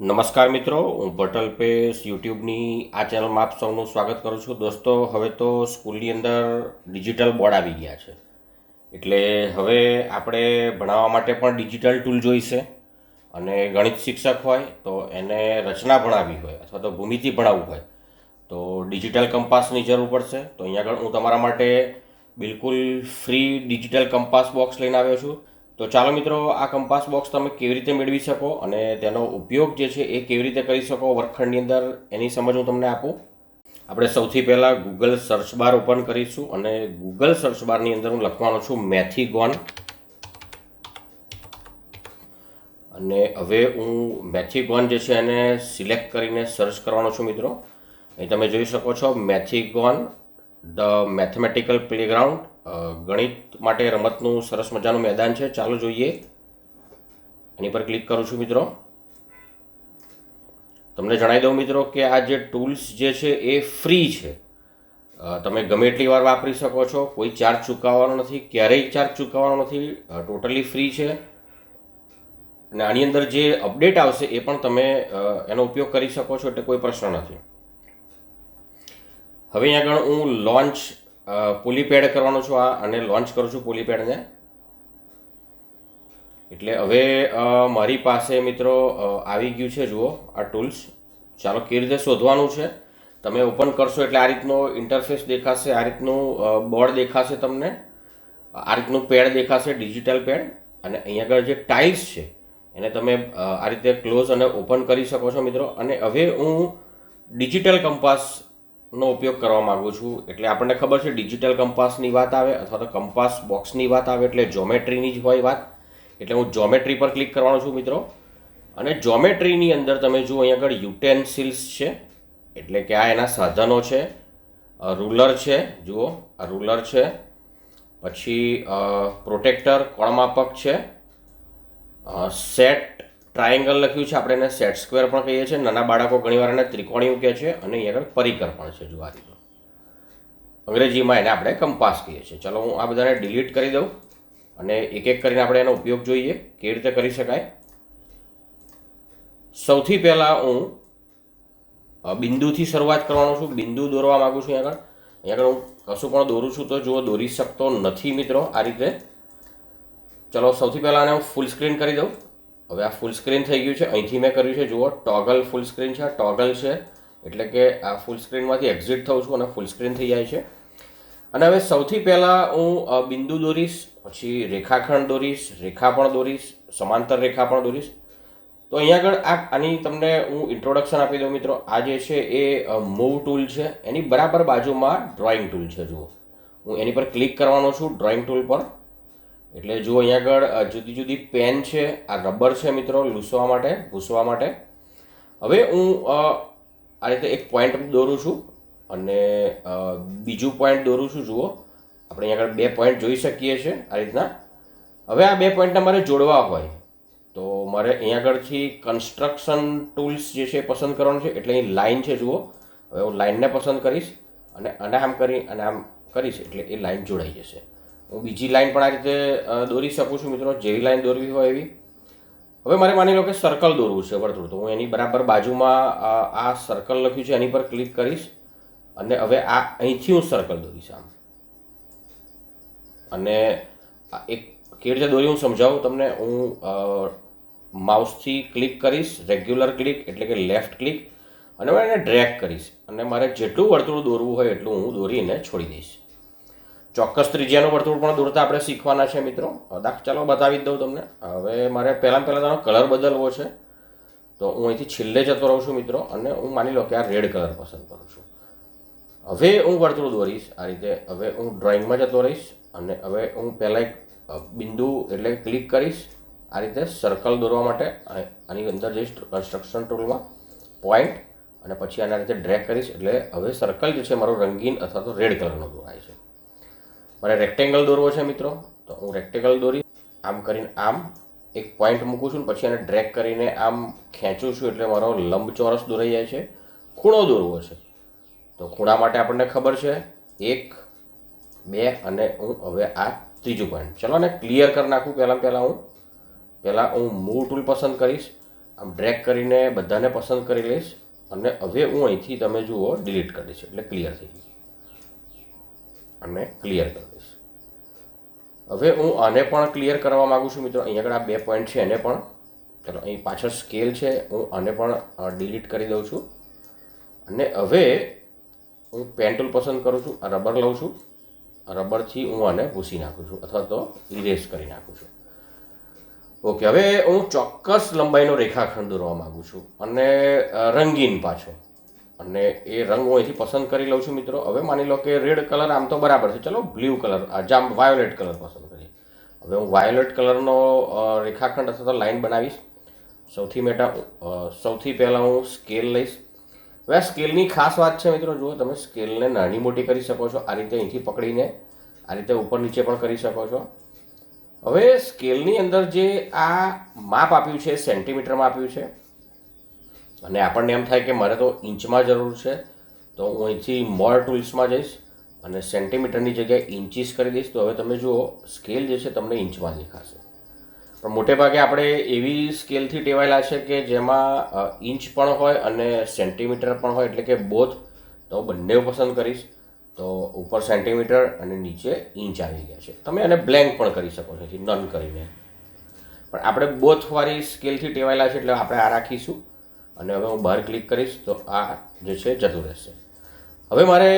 નમસ્કાર મિત્રો, હું ભટલ પેસ યુટ્યુબની આ ચેનલમાં આપ સૌનું સ્વાગત કરું છું. દોસ્તો, હવે તો સ્કૂલની અંદર ડિજિટલ બોર્ડ આવી ગયા છે. એટલે હવે આપણે ભણાવવા માટે પણ ડિજિટલ ટૂલ જોઈશે. અને ગણિત શિક્ષક હોય તો એને રચના ભણાવવી હોય અથવા તો ભૂમિતિ ભણાવવું હોય તો ડિજિટલ કંપાસની જરૂર પડશે. તો અહીંયા આગળ હું તમારા માટે બિલકુલ ફ્રી ડિજિટલ કંપાસ બોક્સ લઈને આવ્યો છું. તો ચાલો મિત્રો, આ કંપાસ બોક્સ તમે કેવી રીતે મેળવી શકો અને તેનો ઉપયોગ જે છે એ કેવી રીતે કરી શકો વર્ગખંડની અંદર, એની સમજ હું તમને આપું. આપણે સૌથી પહેલાં ગૂગલ સર્ચ બાર ઓપન કરીશું અને ગૂગલ સર્ચ બારની અંદર હું લખવાનો છું મેથીગોન અને હવે હું મેથીગોન જે છે એને સિલેક્ટ કરીને સર્ચ કરવાનો છું મિત્રો. અહીં તમે જોઈ શકો છો મેથીગોન ધ મેથેમેટિકલ પ્લેગ્રાઉન્ડ ગણિત માટે રમતનું સરસ મજાનું મેદાન છે. ચાલો જોઈએ. એની પર ક્લિક કરું છું મિત્રો. તમને જણાવી દઉં મિત્રો કે આ જે ટૂલ્સ જે છે એ ફ્રી છે. તમે ગમે એટલી વાર વાપરી શકો છો. કોઈ ચાર્જ ચૂકવવાનો નથી, ક્યારેય ચાર્જ ચૂકવવાનો નથી. ટોટલી ફ્રી છે. અને આની અંદર જે અપડેટ આવશે એ પણ તમે એનો ઉપયોગ કરી શકો છો એટલે કોઈ પ્રશ્ન નથી. હવે આગળ હું લોન્ચ પોલીપેડ કરવાનો છું આ અને લોન્ચ કરું છું પોલીપેડને. એટલે હવે મારી પાસે મિત્રો આવી ગયું છે, જુઓ, આ ટૂલ્સ. ચાલો કેવી રીતે શોધવાનું છે. તમે ઓપન કરશો એટલે આ રીતનો ઇન્ટરફેસ દેખાશે, આ રીતનું બોર્ડ દેખાશે તમને. આ રીતનું પેડ દેખાશે, ડિજિટલ પેડ. અને અહીંયા આગળ જે ટાઇલ્સ છે, એને તમે આ રીતે ક્લોઝ અને ઓપન કરી શકો છો મિત્રો. અને હવે હું ડિજિટલ કંપાસનો ઉપયોગ કરવા માગું છું. એટલે આપણને ખબર છે ડિજિટલ કંપાસની વાત આવે અથવા તો કંપાસ બોક્સની વાત આવે, એટલે જોમેટ્રીની જ હોય વાત. એટલે હું જોમેટ્રી પર ક્લિક કરવાનો છું મિત્રો. અને જોમેટ્રીની અંદર તમે જુઓ, અહીં આગળ યુટેન્સિલ્સ છે. એટલે કે આ એના સાધનો છે. રૂલર છે, જુઓ, આ રૂલર છે. પછી પ્રોટેક્ટર કોણમાપક છે? સેટ ટ્રાયેંગલ લખ્યું છે. આપણે એને સેટ સ્ક્વેર પણ કહીએ છીએ. નાના બાળકો ઘણીવાર એને ત્રિકોણીયું કહે છે અને અહીંયા આગળ પરિકર પણ છે. દીધો અંગ્રેજીમાં એને આપણે કંપાસ કહીએ છીએ. ચલો, હું આ બધાને ડિલીટ કરી દઉં અને એક એક કરીને આપણે એનો ઉપયોગ જોઈએ. કેવી રીતે કરી શકાય? સૌથી પહેલાં હું બિંદુથી શરૂઆત કરવાનો છું. બિંદુ દોરવા માગું છું આગળ. અહીંયા આગળ હું કશું પણ દોરું છું તો જુઓ, દોરી શકતો નથી મિત્રો આ રીતે. ચલો, સૌથી પહેલાં આને હું ફૂલ સ્ક્રીન કરી દઉં. હવે આ ફૂલ સ્ક્રીન થઈ ગયું છે. અહીંથી મેં કર્યું છે, જુઓ ટોગલ ફૂલ સ્ક્રીન છે. ટોગલ છે, એટલે કે આ ફૂલ સ્ક્રીનમાંથી એક્ઝિટ થઉં છું અને ફૂલ સ્ક્રીન થઈ જાય છે. અને હવે સૌથી પહેલાં હું બિંદુ દોરીશ, પછી રેખાખંડ દોરીશ રેખા પણ દોરીશ, સમાંતર રેખા પણ દોરીશ. તો અહીંયા આગળ આ, આની તમને હું ઇન્ટ્રોડક્શન આપી દઉં મિત્રો. આ જે છે એ મૂવ ટૂલ છે. એની બરાબર બાજુમાં ડ્રોઈંગ ટૂલ છે, જુઓ. હું એની પર ક્લિક કરવાનો છું ડ્રોઈંગ ટૂલ પર. એટલે જુઓ અહીંયા આગળ જુદી જુદી પેન છે, આ રબર છે મિત્રો, લૂસવા માટે ભૂસવા માટે. હવે હું આ રીતે એક પોઈન્ટ દોરું છું અને બીજું પોઈન્ટ દોરું છું, જુઓ. આપણે અહીંયા આગળ બે પોઈન્ટ જોઈ શકીએ છીએ આ રીતના. હવે આ બે પોઈન્ટને મારે જોડવા હોય, તો મારે અહીંયા આગળથી કન્સ્ટ્રક્શન ટૂલ્સ જે છે પસંદ કરવાનું છે. એટલે અહીં લાઇન છે, જુઓ. હવે હું લાઇનને પસંદ કરીશ અને આને આમ કરી અને આમ કરીશ, એટલે એ લાઇન જોડાઈ જશે. બીજી લાઇન પણ આ રીતે દોરી શકું છું મિત્રો. જેવી લાઇન દોરવી હોય એવી. હવે મારે માની લો કે સર્કલ દોરવું છે વર્તુળ. તો હું એની બરાબર બાજુમાં આ સર્કલ લખ્યું છે, એની પર ક્લિક કરીશ. અને હવે આ અહીંથી હું સર્કલ દોરીશ આમ. અને એક કેવી રીતે દોરી હું સમજાવું? તમને હું માઉસથી ક્લિક કરીશ રેગ્યુલર ક્લિક એટલે કે લેફ્ટ ક્લિક અને હું એને ડ્રેક કરીશ. અને મારે જેટલું વર્તુળ દોરવું હોય એટલું હું દોરીને છોડી દઈશ. ચોક્કસ ત્રિજ્યાનું વર્તુળ પણ દોરતા આપણે શીખવાના છે મિત્રો. દાખ, ચાલો બતાવી દઉં તમને. હવે મારે પહેલાં પહેલાં તેનો કલર બદલવો છે. તો હું અહીંથી છેલ્લે જતો રહું છું મિત્રો અને હું માની લો કે આ રેડ કલર પસંદ કરું છું. હવે હું વર્તુળ દોરીશ આ રીતે. હવે હું ડ્રોઈંગમાં જતો રહીશ અને હવે હું પહેલાં એક બિંદુ એટલે ક્લિક કરીશ આ રીતે સર્કલ દોરવા માટે આની અંદર જઈશ કન્સ્ટ્રક્શન ટૂલમાં પોઈન્ટ અને પછી આના રીતે ડ્રેક કરીશ એટલે હવે સર્કલ જે છે મારો રંગીન અથવા તો રેડ કલરનો દોરાય છે. મારે રેક્ટેંગલ દોરવો છે મિત્રો. તો હું રેક્ટેંગલ દોરી, આમ કરીને આમ એક પોઈન્ટ મૂકું છું પછી એને ડ્રેક કરીને આમ ખેંચું છું એટલે મારો લંબચોરસ દોરાઈ જાય છે. ખૂણો દોરવો છે. તો ખૂણા માટે આપણને ખબર છે, એક, બે અને હું હવે આ ત્રીજું પોઈન્ટ ચલો ને ક્લિયર કરી નાખું પહેલાં પહેલાં હું. પહેલાં હું મૂળ ટૂલ પસંદ કરીશ. આમ ડ્રેક કરીને બધાને પસંદ કરી લઈશ અને હવે હું અહીંથી તમે જુઓ ડિલીટ કરીશ એટલે ક્લિયર થઈ ગયું. અને ક્લિયર કરી દઈશ. હવે હું આને પણ ક્લિયર કરવા માગું છું મિત્રો. અહીંયા આગળ આ બે પોઈન્ટ છે, એને પણ ચલો, અહીં પાછળ સ્કેલ છે, હું આને પણ ડિલીટ કરી દઉં છું. અને હવે હું પેન પસંદ કરું છું, આ રબર લઉં છું. રબરથી હું આને ભૂસી નાખું છું, અથવા તો ઇરેઝ કરી નાખું છું. ઓકે હવે હું ચોક્કસ લંબાઈનો રેખાખંડ દોરવા માગું છું અને રંગીન પાછો. અને એ રંગ હું અહીંથી પસંદ કરી લઉં છું મિત્રો. હવે માની લો કે રેડ કલર આમ તો બરાબર છે. ચલો બ્લુ કલર જામ વાયોલેટ કલર પસંદ કરીએ. હવે હું વાયોલેટ કલરનો રેખાખંડ અથવા તો લાઈન બનાવીશ. સૌથી મેટા સૌથી પહેલાં હું સ્કેલ લઈશ. હવે સ્કેલની ખાસ વાત છે મિત્રો, જુઓ તમે સ્કેલને નાની મોટી કરી શકો છો. આ રીતે અહીંથી પકડીને, આ રીતે ઉપર નીચે પણ કરી શકો છો. હવે સ્કેલની અંદર જે આ માપ આપ્યું છે સેન્ટીમીટરમાં આપ્યું છે અને આપણને એમ થાય કે મારે તો ઇંચમાં જરૂર છે, તો હું અહીંથી મોર ટૂલ્સમાં જઈશ અને સેન્ટીમીટરની જગ્યાએ ઇંચીસ કરી દઈશ. તો હવે તમે જુઓ સ્કેલ જે છે તમને ઇંચમાં દેખાશે. પણ મોટે ભાગે આપણે એવી સ્કેલથી ટેવાયેલા છે કે જેમાં ઇંચ પણ હોય અને સેન્ટીમીટર પણ હોય, એટલે કે બોથ તો બંને પસંદ કરીશ. તો ઉપર સેન્ટીમીટર અને નીચે ઇંચ આવી ગયા છે. તમે એને બ્લેન્ક પણ કરી શકો છો નન કરીને. પણ આપણે બોથવાળી સ્કેલથી ટેવાયેલા છે, એટલે આપણે આ રાખીશું. અને હવે હું બહાર ક્લિક કરીશ તો આ જે છે જતું રહેશે. હવે મારે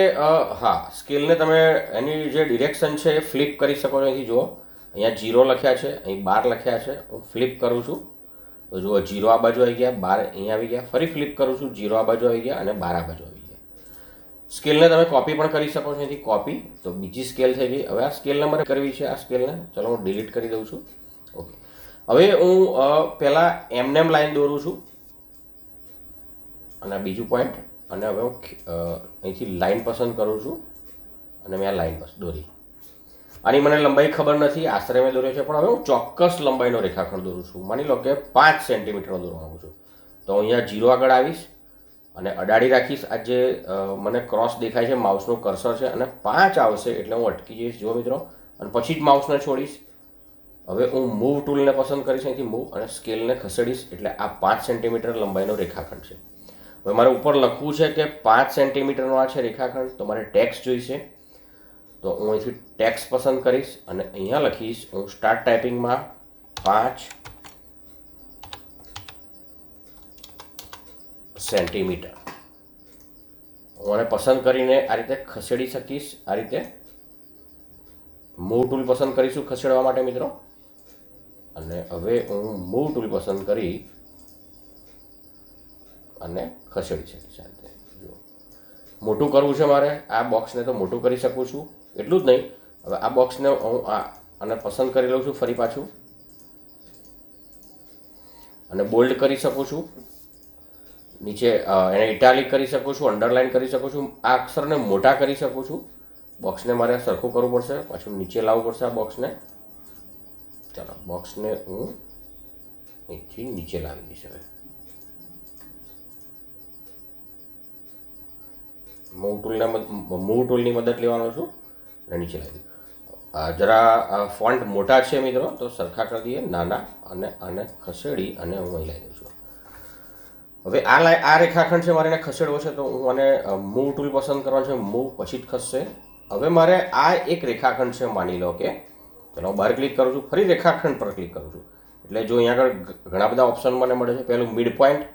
હા, સ્કેલને તમે એની જે ડિરેક્શન છે એ ફ્લિપ કરી શકો છો અહીંથી, જુઓ. અહીંયા જીરો લખ્યા છે, અહીં બાર લખ્યા છે. હું ફ્લિપ કરું છું. તો જુઓ, જીરો આ બાજુ આવી ગયા, બાર અહીંયા આવી ગયા. ફરી ફ્લિપ કરું છું, જીરો આ બાજુ આવી ગયા અને બાર આ બાજુ આવી ગયા. સ્કેલને તમે કોપી પણ કરી શકો છો અહીંથી, કોપી. તો બીજી સ્કેલ થઈ ગઈ. હવે આ સ્કેલને મારે કરવી છે, આ સ્કેલને. ચલો, હું ડિલીટ કરી દઉં છું. ઓકે. હવે હું પહેલાં એમનેમ લાઈન દોરું છું. અને બીજું પોઈન્ટ અને હવે હું અહીંથી લાઈન પસંદ કરું છું, અને મેં આ લાઈન બસ દોરી. આની મને લંબાઈ ખબર નથી, આશરે મેં દોર્યો છે, પણ હવે હું ચોક્કસ લંબાઈનો રેખાખંડ દોરું છું. માની લો કે પાંચ સેન્ટીમીટરનો દોરવા માગું છું. તો હું અહીંયા જીરો આગળ આવીશ, અને અડાડી રાખીશ. આ જે મને ક્રોસ દેખાય છે માઉસનું કર્સર છે, અને પાંચ આવશે એટલે હું અટકી જઈશ. જુઓ મિત્રો, અને પછી જ માઉસને છોડીશ. હવે હું મૂવ ટૂલને પસંદ કરીશ, અહીંથી મૂવ અને સ્કેલને ખસેડીશ, એટલે આ પાંચ સેન્ટીમીટર લંબાઈનો રેખાખંડ છે. હવે મારે ઉપર લખવું છે કે પાંચ સેન્ટીમીટરનો આ છે રેખાખંડ, તો મારે ટેક્સ જોઈશે. તો હું અહીંથી ટેક્સ પસંદ કરીશ અને અહીંયા લખીશ, હું સ્ટાર્ટ ટાઈપિંગમાં પાંચ સેન્ટીમીટર. હું આને પસંદ કરીને આ રીતે ખસેડી શકીશ, આ રીતે મૂવ ટૂલ પસંદ કરીશું ખસેડવા માટે મિત્રો. અને હવે હું મૂવ ટૂલ પસંદ કરી અને ખસેડી શકીશ શાંતિ જુઓ. મોટું કરવું છે મારે? આ બોક્સને તો મોટું કરી શકું છું. એટલું જ નહીં. હવે આ બોક્સને હું આ અને પસંદ કરી લઉં છું ફરી પાછું. અને બોલ્ડ કરી શકું છું. નીચે એને ઇટાલિક કરી શકું છું અંડરલાઇન કરી શકું છું. આ અક્ષરને મોટા કરી શકું છું. બોક્સને મારે સરખું કરવું પડશે. પાછું નીચે લાવવું પડશે આ બોક્સને ચાલો બોક્સને હું અહીંથી નીચે લાવી દઈશ હવે. મૂવ ટૂલના મૂવ ટૂલની મદદ લેવાનો છું. અને નીચે લાવી દઉં. જરા ફોન્ટ મોટા છે મિત્રો, તો સરખા કરી દઈએ. નાના અને આને ખસેડી અને હું અહીં લાવી દઉં છું. હવે આ લાઈ આ રેખાખંડ છે મારે એને ખસેડવો છે, તો હું આને મૂવ ટૂલ પસંદ કરવાનો છે. મૂવ પછી જ ખસશે. હવે મારે આ એક રેખાખંડ છે, માની લો કે, ચલો બહાર ક્લિક કરું છું, ફરી રેખાખંડ પર ક્લિક કરું છું. એટલે જો અહીંયા આગળ ઘણા બધા ઓપ્શન મને મળે છે. પહેલું મિડ પોઈન્ટ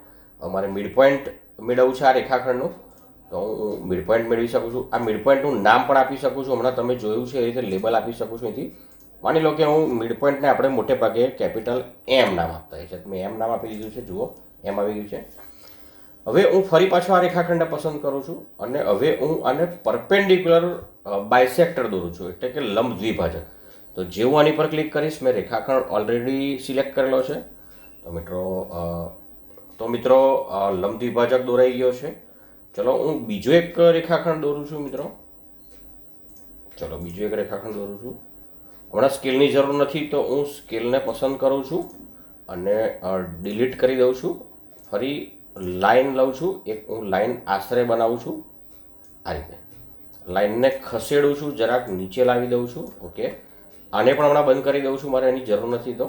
મારે મિડ પોઈન્ટ મેળવવું છે આ રેખાખંડનું. તો હું મિડ પોઈન્ટ મેળવી શકું છું. આ મિડ પોઈન્ટનું નામ પણ આપી શકું છું. હમણાં તમે જોયું છે, એ રીતે લેબલ આપી શકું છું અહીંથી. માની લો કે હું મિડ પોઈન્ટને આપણે મોટે ભાગે કેપિટલ એમ નામ આપતા હોય છે મેં એમ નામ આપી દીધું છે, જુઓ. એમ આવી ગયું છે. હવે હું ફરી પાછો આ રેખાખંડ પસંદ કરું છું અને હવે હું આને પરપેન્ડિક્યુલર બાયસેક્ટર દોરું છું. એટલે કે લંબ દ્વિભાજક તો જેવું આની પર ક્લિક કરીશ, મેં રેખાખંડ ઓલરેડી સિલેક્ટ કરેલો છે. તો મિત્રો તો મિત્રો લંબ દ્વિભાજક દોરાઈ ગયો છે. ચલો, હું બીજો એક રેખાખંડ દોરું છું, મિત્રો. ચલો, બીજો એક રેખાખંડ દોરું છું. હમણાં સ્કેલની જરૂર નથી, તો હું સ્કેલને પસંદ કરું છું અને ડિલીટ કરી દઉં છું. ફરી લાઇન લઉં છું. એક હું લાઇન આશરે બનાવું છું. આ રીતે. લાઇનને ખસેડું છું, જરાક નીચે લાવી દઉં છું. ઓકે આને પણ હમણાં બંધ કરી દઉં છું, મારે એની જરૂર નથી તો.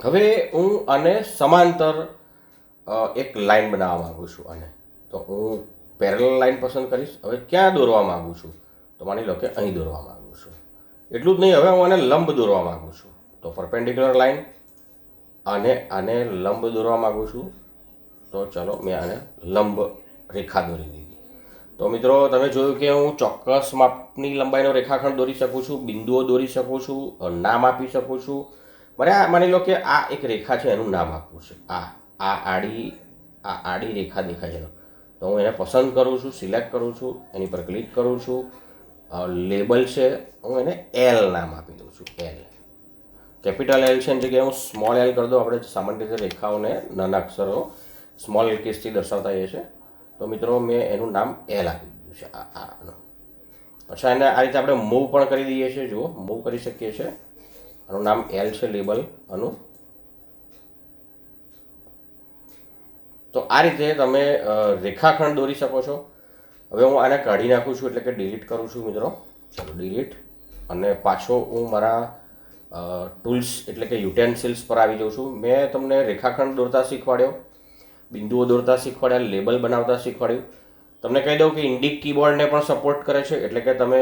હવે હું આને સમાંતર એક લાઇન બનાવવા માગું છું આને. તો હું પેરેલલ લાઈન પસંદ કરીશ. હવે ક્યાં દોરવા માગું છું? તો માની લો કે અહીં દોરવા માગું છું. એટલું જ નહીં, હવે હું આને લંબ દોરવા માગું છું. તો પરપેન્ડિક્યુલર લાઈન અને આને લંબ દોરવા માગું છું. તો ચાલો, મેં આને લંબ રેખા દોરી દીધી. તો મિત્રો, તમે જોયું કે હું ચોક્કસ માપની લંબાઈનો રેખાખંડ દોરી શકું છું, બિંદુઓ દોરી શકું છું નામ આપી શકું છું. મારે આ, માની લો કે આ એક રેખા છે, એનું નામ આપવું છે. આ આ આડી આ આડી રેખા દેખાય છે. તો હું એને પસંદ કરું છું, સિલેક્ટ કરું છું, એની પર ક્લિક કરું છું. લેબલ છે, હું એને એલ નામ આપી દઉં છું એલ કેપિટલ એલ છે એની જગ્યાએ હું સ્મોલ એલ કરી દઉં. આપણે સામાન્ય રીતે રેખાઓને નાના અક્ષરો સ્મોલ કેસથી દર્શાવતા હોઈએ છે તો મિત્રો, મેં એનું નામ એલ આપી દીધું છે, આ આનું. પછી એને આ રીતે આપણે મૂવ પણ કરી દઈએ છીએ. જુઓ મૂવ કરી શકીએ છીએ. આનું નામ એલ છે, લેબલ. આનું તો આ રીતે તમે રેખાખંડ દોરી શકો છો. હવે હું આને કાઢી નાખું છું એટલે કે ડિલીટ કરું છું મિત્રો. ચલો ડિલીટ અને પાછો હું મારા ટૂલ્સ એટલે કે યુટેન્સિલ્સ પર આવી જાઉં છું. મેં તમને રેખાખંડ દોરતા શીખવાડ્યો, બિંદુઓ દોરતા શીખવાડ્યા લેબલ બનાવતા શીખવાડ્યું. તમને કહી દઉં કે ઇન્ડિક કીબોર્ડને પણ સપોર્ટ કરે છે. એટલે કે તમે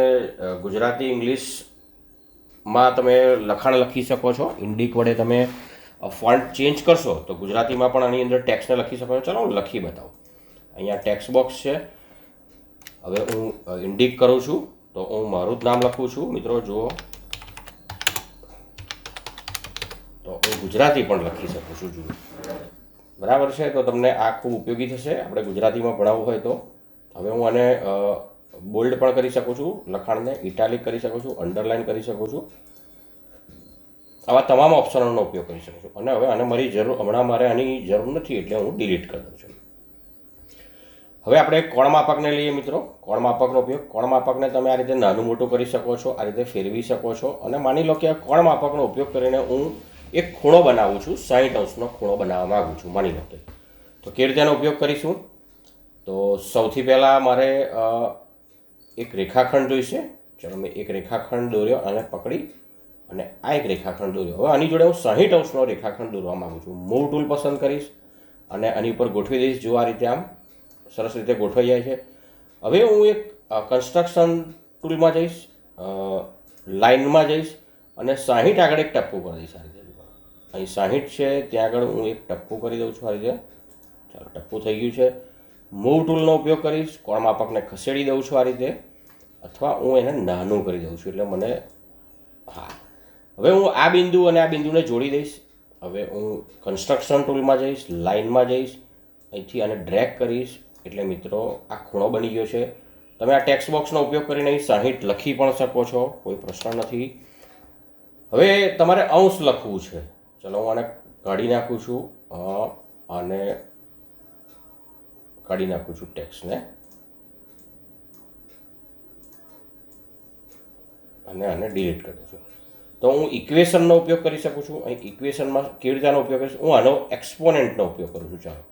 ગુજરાતી ઇંગ્લિશમાં તમે લખાણ લખી શકો છો. ઇન્ડિક વડે તમે ફોન્ટ ચેન્જ કરશો, તો ગુજરાતીમાં પણ આની અંદર ટેક્સને લખી શકો છો. ચાલો, હું લખી બતાવું. અહીંયા ટેક્સ્ટ બોક્સ છે. હવે હું ઇન્ડિક કરું છું, તો હું મારું જ નામ લખું છું. મિત્રો, જુઓ. તો હું ગુજરાતી પણ લખી શકું છું, જુઓ. બરાબર છે? તો તમને આ ખૂબ ઉપયોગી થશે. આપણે ગુજરાતીમાં ભણાવવું હોય તો. હવે હું આને બોલ્ડ પણ કરી શકું છું, લખાણને ઇટાલિક કરી શકું છું અંડરલાઇન કરી શકું છું. આવા તમામ ઓપ્શનોનો ઉપયોગ કરી શકું છું. અને હવે આને મારી જરૂર, હમણાં મારે આની જરૂર નથી એટલે હું ડિલીટ કરી દઉં છું. હવે આપણે કોણ માપકને લઈએ મિત્રો? કોણ માપકનો ઉપયોગ? કોણ માપકને તમે આ રીતે નાનું મોટું કરી શકો છો, આ રીતે ફેરવી શકો છો? અને માની લો કે આ કોણ માપકનો ઉપયોગ કરીને હું એક ખૂણો બનાવું છું સાઠ અંશનો ખૂણો બનાવવા માગું છું, માની લો કે. તો કેવી રીતે એનો ઉપયોગ કરીશું? તો સૌથી પહેલાં મારે એક રેખાખંડ જોઈશે. ચલો મેં એક રેખાખંડ દોર્યો અને પકડી. અને આ એક રેખાખંડ દોર્યો. હવે આની જોડે હું સાહીઠ અંશનો રેખાખંડ દોરવા માગું છું. મૂવ ટૂલ પસંદ કરીશ અને આની ઉપર ગોઠવી દઈશ જો આ રીતે આમ સરસ રીતે ગોઠવાઈ જાય છે. હવે હું એક કન્સ્ટ્રક્શન ટૂલમાં જઈશ લાઇનમાં જઈશ અને સાહીઠ આગળ એક ટપકું કરી દઈશ આ રીતે. અહીં સાહીઠ છે, ત્યાં આગળ હું એક ટપકું કરી દઉં છું આ રીતે. ચાલો, ટપકું થઈ ગયું છે. મૂવ ટૂલનો ઉપયોગ કરીશ, કોણ માપકને ખસેડી દઉં છું આ રીતે. અથવા હું એને નાનું કરી દઉં છું, એટલે મને હા હવે હું આ બિંદુ અને આ બિંદુને જોડી દઈશ. હવે હું કન્સ્ટ્રક્શન ટૂલમાં જઈશ લાઇનમાં જઈશ, અહીંથી આને ડ્રેગ કરીશ. એટલે મિત્રો, આ ખૂણો બની ગયો છે. તમે આ ટેક્સ્ટ બોક્સનો ઉપયોગ કરીને અહીં સાહીઠ લખી પણ શકો છો, કોઈ પ્રશ્ન નથી. હવે તમારે અંશ લખવું છે. ચલો હું આને કાઢી નાખું છું. અને કાઢી નાખું છું ટેક્સને અને આને ડિલીટ કરી દઉં છું. તો હું ઇક્વેશનનો ઉપયોગ કરી શકું છું. અહીં ઇક્વેશનમાં કેવી રીતે આનો ઉપયોગ કરીશ? હું આનો એક્સપોનેન્ટનો ઉપયોગ કરું છું. ચાલો.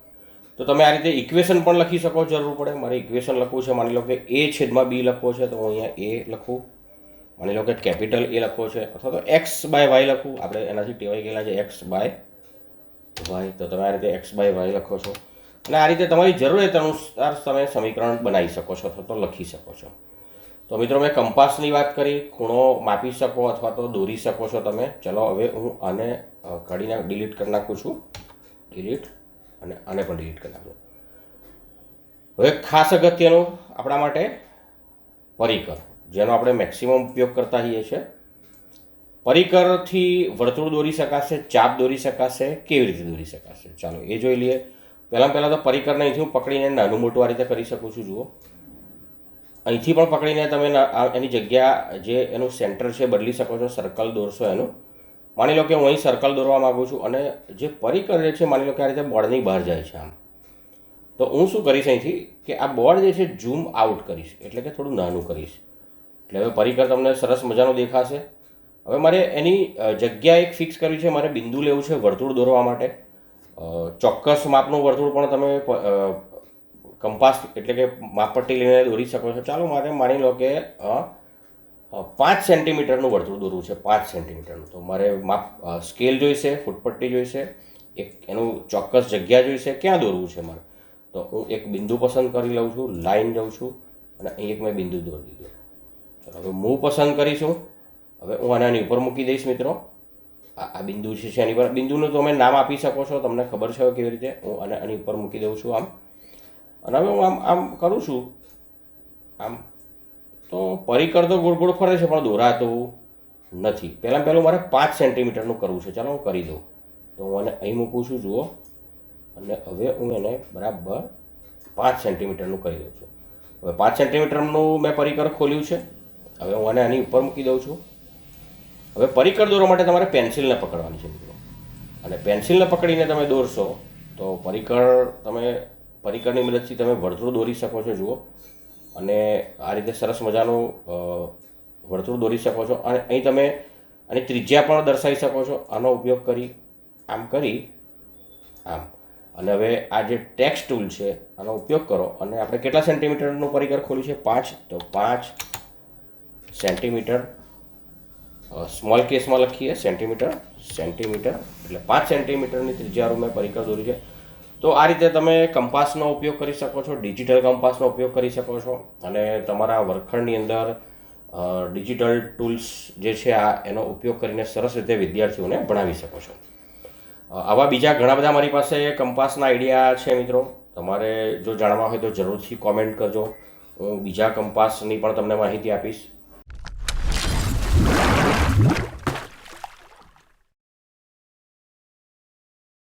તો તમે આ રીતે ઇક્વેશન પણ લખી શકો, જરૂર પડે. મારે ઇક્વેશન લખવું છે. માની લો કે એ છેદમાં બી લખવો છે, તો હું અહીંયા એ લખું. માની લો કે કેપિટલ એ લખવો છે, અથવા તો એક્સ બાય વાય લખું. આપણે એનાથી ટેવાઈ ગયેલા છે એક્સ બાય વાય તો તમે આ રીતે એક્સ બાય વાય લખો છો. અને આ રીતે તમારી જરૂરિયાત અનુસાર તમે સમીકરણ બનાવી શકો છો, અથવા તો લખી શકો છો. તો મિત્રો, મેં કંપાસની વાત કરી. ખૂણો માપી શકો અથવા તો દોરી શકો છો તમે. ચલો, હવે હું આને કાઢીને ડિલીટ કરી નાખું છું. ડિલીટ અને આને પણ ડિલીટ કરી નાખું. હવે ખાસ અગત્યનું આપણા માટે પરિકર, જેનો આપણે મેક્સિમમ ઉપયોગ કરતા હોઈએ છીએ. પરિકરથી વર્તુળ દોરી શકાશે, ચાપ દોરી શકાશે, કેવી રીતે દોરી શકાશે? ચાલો, એ જોઈ લઈએ. પહેલાં પહેલાં તો પરિકરને અહીંથી હું પકડીને નાનું મોટું આ રીતે કરી શકું છું, જુઓ. અહીંથી પણ પકડીને તમે એની જગ્યા જે એનું સેન્ટર છે, બદલી શકો છો સર્કલ દોરશો એનું. માની લો કે હું અહીં સર્કલ દોરવા માગું છું અને જે પરિકર છે, માની લો કે આ રીતે બોર્ડની બહાર જાય છે આમ. તો હું શું કરીશ અહીંથી? કે આ બોર્ડ જે છે ઝૂમ આઉટ કરીશ. એટલે કે થોડું નાનું કરીશ. એટલે હવે પરિકર તમને સરસ મજાનો દેખાશે. હવે મારે એની જગ્યા એક ફિક્સ કરવી છે. મારે બિંદુ લેવું છે વર્તુળ દોરવા માટે. ચોક્કસ માપનું વર્તુળ પણ તમે કંપાસ એટલે કે માપપટ્ટી લઈને દોરી શકો છો. ચાલો મારે માની લો કે પાંચ સેન્ટીમીટરનું વર્તુળ દોરવું છે, પાંચ સેન્ટીમીટરનું. તો મારે માપ સ્કેલ જોઈશે, ફૂટપટ્ટી જોઈશે, એક એનું ચોક્કસ જગ્યા જોઈશે, ક્યાં દોરવું છે મારે? તો હું એક બિંદુ પસંદ કરી લઉં છું, લાઈન જાઉં છું, અને અહીં એક મેં બિંદુ દોરી દીધું. ચાલો, હવે મૂવ પસંદ કરીશું હવે હું આને આની ઉપર મૂકી દઈશ મિત્રો. આ બિંદુ છે એની પર. બિંદુનું તમે નામ આપી શકો છો, તમને ખબર છે કેવી રીતે. હું આને આની ઉપર મૂકી દઉં છું આમ. અને હવે હું આમ આમ કરું છું. આમ તો પરિકર તો ગોળ ગોળ ફરે છે, પણ દોરાતું નથી. પહેલાં પહેલું મારે પાંચ સેન્ટીમીટરનું કરવું છે. ચાલો હું કરી દઉં. તો હું એને અહીં મૂકું છું, જુઓ. અને હવે હું એને બરાબર પાંચ સેન્ટીમીટરનું કરી દઉં છું. હવે પાંચ સેન્ટીમીટરનું મેં પરિકર ખોલ્યું છે. હવે હું આને આની ઉપર મૂકી દઉં છું. હવે પરિકર દોરવા માટે તમારે પેન્સિલને પકડવાની છે, મિત્રો. અને પેન્સિલને પકડીને તમે દોરશો, તો પરિકર તમે પરિકરની મદદથી તમે વર્તુળ દોરી શકો છો, જુઓ. અને આ રીતે સરસ મજાનું વર્તુળ દોરી શકો છો. અને અહીં તમે આની ત્રિજ્યા પણ દર્શાવી શકો છો. આનો ઉપયોગ કરી, આમ કરી, આમ. અને હવે આ જે ટેક્સ ટૂલ છે, આનો ઉપયોગ કરો. અને આપણે કેટલા સેન્ટીમીટરનું પરિકર ખોલ્યું છે? પાંચ. તો પાંચ સેન્ટીમીટર સ્મોલ કેસમાં લખીએ. Centimetre centimetre. એટલે પાંચ સેન્ટીમીટરની ત્રિજ્યાનું મેં પરિકર દોર્યું છે. તો આ રીતે તમે કંપાસનો ઉપયોગ કરી શકો છો, ડિજિટલ કંપાસનો ઉપયોગ કરી શકો છો અને તમારા વર્ગખંડની અંદર ડિજિટલ ટૂલ્સ જે છે આ, એનો ઉપયોગ કરીને સરસ રીતે વિદ્યાર્થીઓને ભણાવી શકો છો. આવા બીજા ઘણા બધા મારી પાસે કંપાસના આઈડિયા છે મિત્રો. તમારે જો જાણવા હોય તો જરૂરથી કોમેન્ટ કરજો. હું બીજા કંપાસની પણ તમને માહિતી આપીશ.